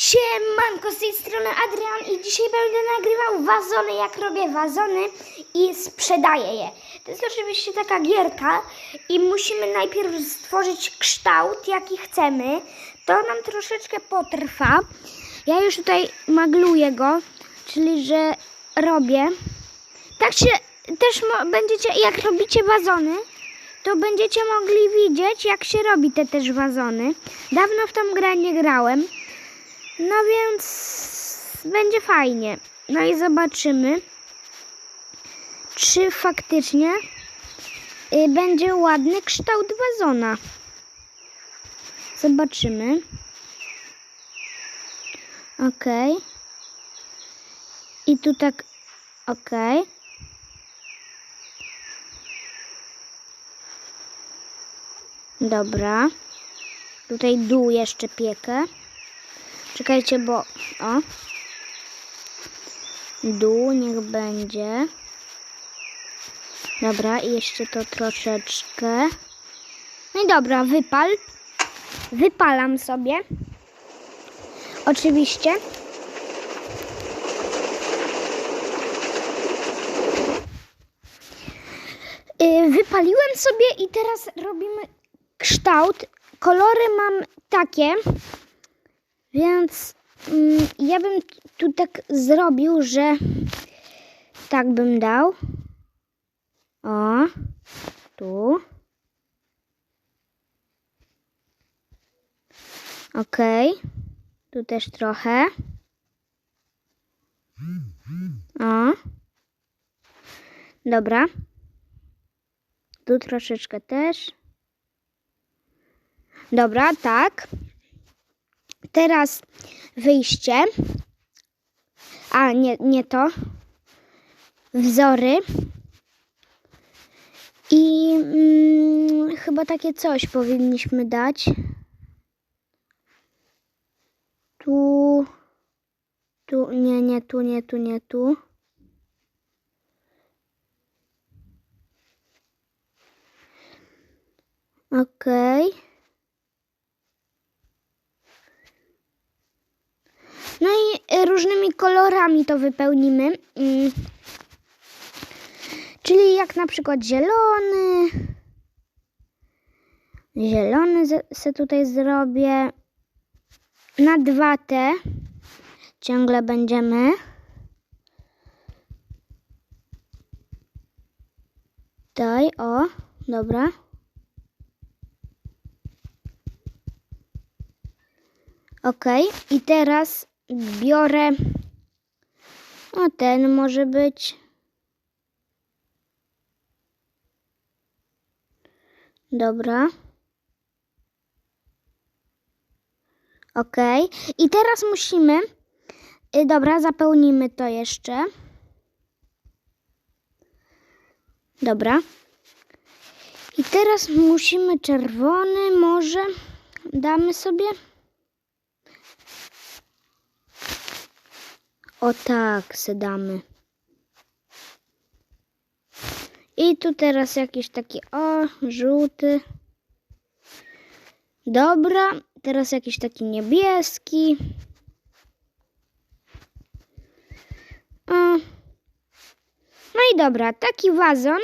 Siemanko, z tej strony Adrian i dzisiaj będę nagrywał wazony, jak robię wazony i sprzedaję je. To jest oczywiście taka gierka i musimy najpierw stworzyć kształt, jaki chcemy. To nam troszeczkę potrwa. Ja już tutaj magluję go, czyli że robię. Tak się też będziecie, jak robicie wazony, to będziecie mogli widzieć, jak się robi te też wazony. Dawno w tą grę nie grałem. No więc będzie fajnie. No i zobaczymy, czy faktycznie y, będzie ładny kształt wazona. Zobaczymy. Ok. I tu tak. Ok. Dobra. Tutaj dół jeszcze piekę. Czekajcie, bo. O. Dół niech będzie. Dobra, i jeszcze to troszeczkę. No i dobra, wypal. Wypalam sobie. Oczywiście. Y, Wypaliłem sobie i teraz robimy kształt. Kolory mam takie. Więc mm, ja bym tu tak zrobił, że tak bym dał. O, tu. Ok. Tu też trochę. O. Dobra. Tu troszeczkę też. Dobra, tak. Teraz wyjście. A, nie, nie to. Wzory. I mm, chyba takie coś powinniśmy dać. Tu. Tu, nie, nie, tu, nie, tu, nie, tu. Okej. No i y, różnymi kolorami to wypełnimy. Mm. Czyli jak na przykład zielony. Zielony se tutaj zrobię. Na dwa te ciągle będziemy. Daj, o, dobra. Ok, i teraz biorę. O, ten może być. Dobra. Ok, i teraz musimy. y, Dobra, zapełnimy to jeszcze. Dobra. I teraz musimy czerwony, może damy sobie. O tak, se damy. I tu teraz jakiś taki, o, żółty. Dobra, teraz jakiś taki niebieski. O. No i dobra, taki wazon,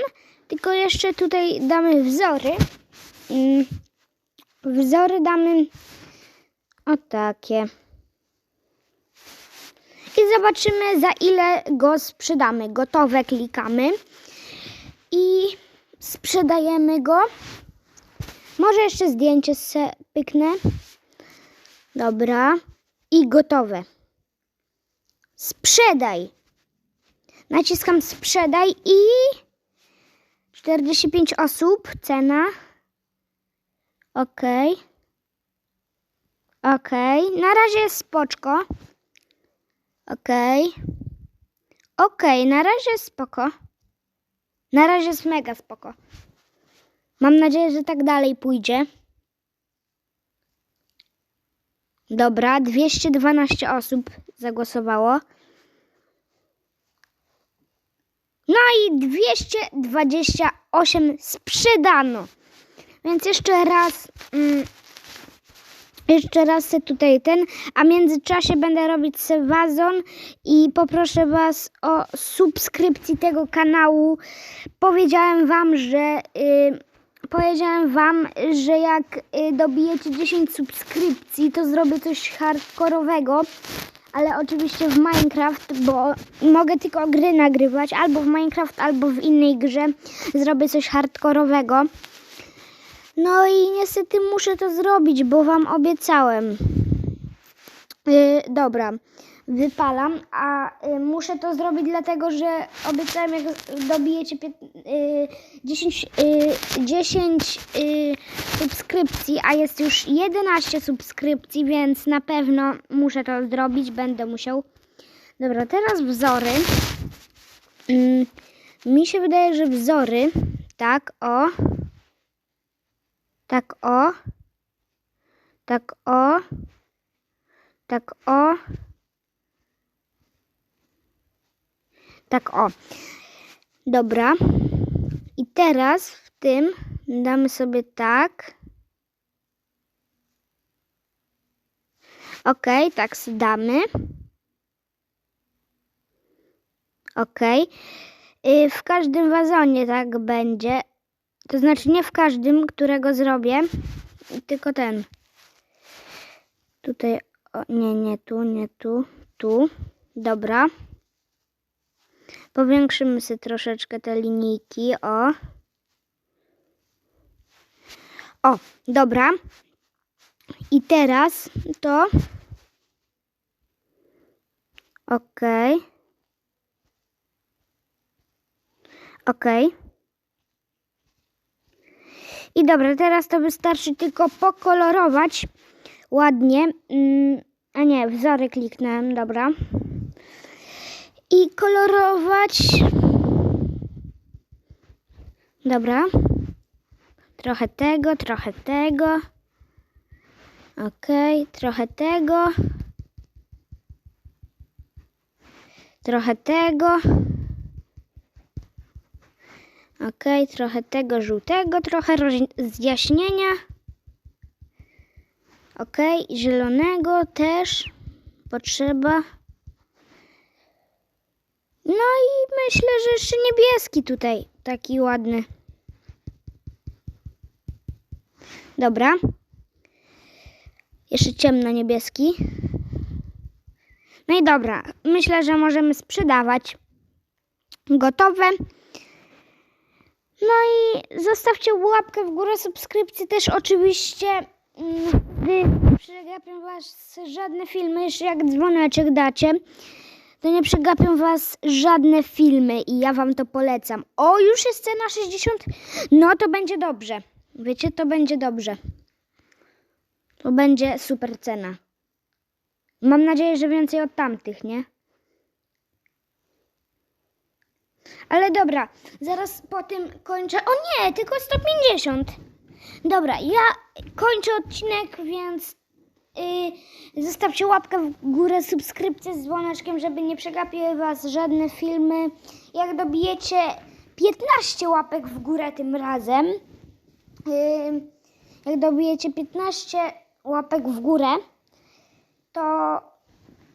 tylko jeszcze tutaj damy wzory. Mm, Wzory damy o takie. I zobaczymy za ile go sprzedamy. Gotowe klikamy i sprzedajemy go. Może jeszcze zdjęcie se pyknę. Dobra. I gotowe. Sprzedaj. Naciskam sprzedaj i 45 osób. Cena. Ok. Ok. Na razie jest spoczko. Okej. Okej, na razie jest spoko. Na razie jest mega spoko. Mam nadzieję, że tak dalej pójdzie. Dobra, 212 osób zagłosowało. No i 228 sprzedano. Więc jeszcze raz mm, Jeszcze raz se tutaj ten, a w międzyczasie będę robić se wazon i poproszę Was o subskrypcji tego kanału. Powiedziałem Wam, że y, powiedziałem Wam, że jak y, dobijecie 10 subskrypcji, to zrobię coś hardkorowego. Ale oczywiście w Minecraft, bo mogę tylko gry nagrywać, albo w Minecraft, albo w innej grze zrobię coś hardkorowego. No i niestety muszę to zrobić, bo wam obiecałem. Yy, dobra, wypalam, a y, muszę to zrobić dlatego, że obiecałem, jak dobijecie pięt, y, 10, y, 10 y, subskrypcji, a jest już 11 subskrypcji, więc na pewno muszę to zrobić, będę musiał. Dobra, teraz wzory. Mm, mi się wydaje, że wzory, tak, o. Tak o. Tak o. Tak o. Tak o. Dobra. I teraz w tym damy sobie tak. Ok, tak damy. Ok. W każdym wazonie tak będzie. To znaczy nie w każdym, którego zrobię, tylko ten. Tutaj, o, nie, nie tu, nie tu, tu. Dobra. Powiększymy sobie troszeczkę te linijki, o. O, dobra. I teraz to. Okej. Okej. I dobra, teraz to wystarczy tylko pokolorować ładnie. Mm, a nie, wzory kliknąłem, dobra. I kolorować. Dobra. Trochę tego, trochę tego. Okej, trochę tego. Trochę tego. Ok, trochę tego żółtego, trochę rozjaśnienia. Ok, zielonego też potrzeba. No i myślę, że jeszcze niebieski tutaj, taki ładny. Dobra. Jeszcze ciemno-niebieski. No i dobra, myślę, że możemy sprzedawać. Gotowe. No i zostawcie łapkę w górę, subskrypcję też oczywiście. mm, Gdy przegapią was żadne filmy, jeszcze jak dzwoneczek dacie, to nie przegapią was żadne filmy i ja wam to polecam. O, już jest cena 60? No to będzie dobrze. Wiecie, to będzie dobrze. To będzie super cena. Mam nadzieję, że więcej od tamtych, nie? Ale dobra, zaraz po tym kończę. O nie, tylko 150. Dobra, ja kończę odcinek, więc yy, zostawcie łapkę w górę, subskrypcję z dzwoneczkiem, żeby nie przegapiły Was żadne filmy. Jak dobijecie 15 łapek w górę tym razem, yy, jak dobijecie 15 łapek w górę, to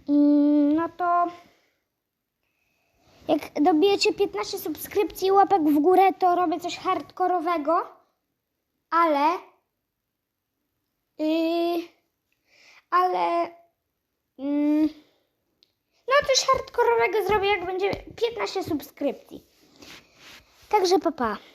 mm, no to jak dobijecie 15 subskrypcji i łapek w górę, to robię coś hardkorowego, ale yy, ale yy, no coś hardkorowego zrobię, jak będzie 15 subskrypcji. Także papa. Pa.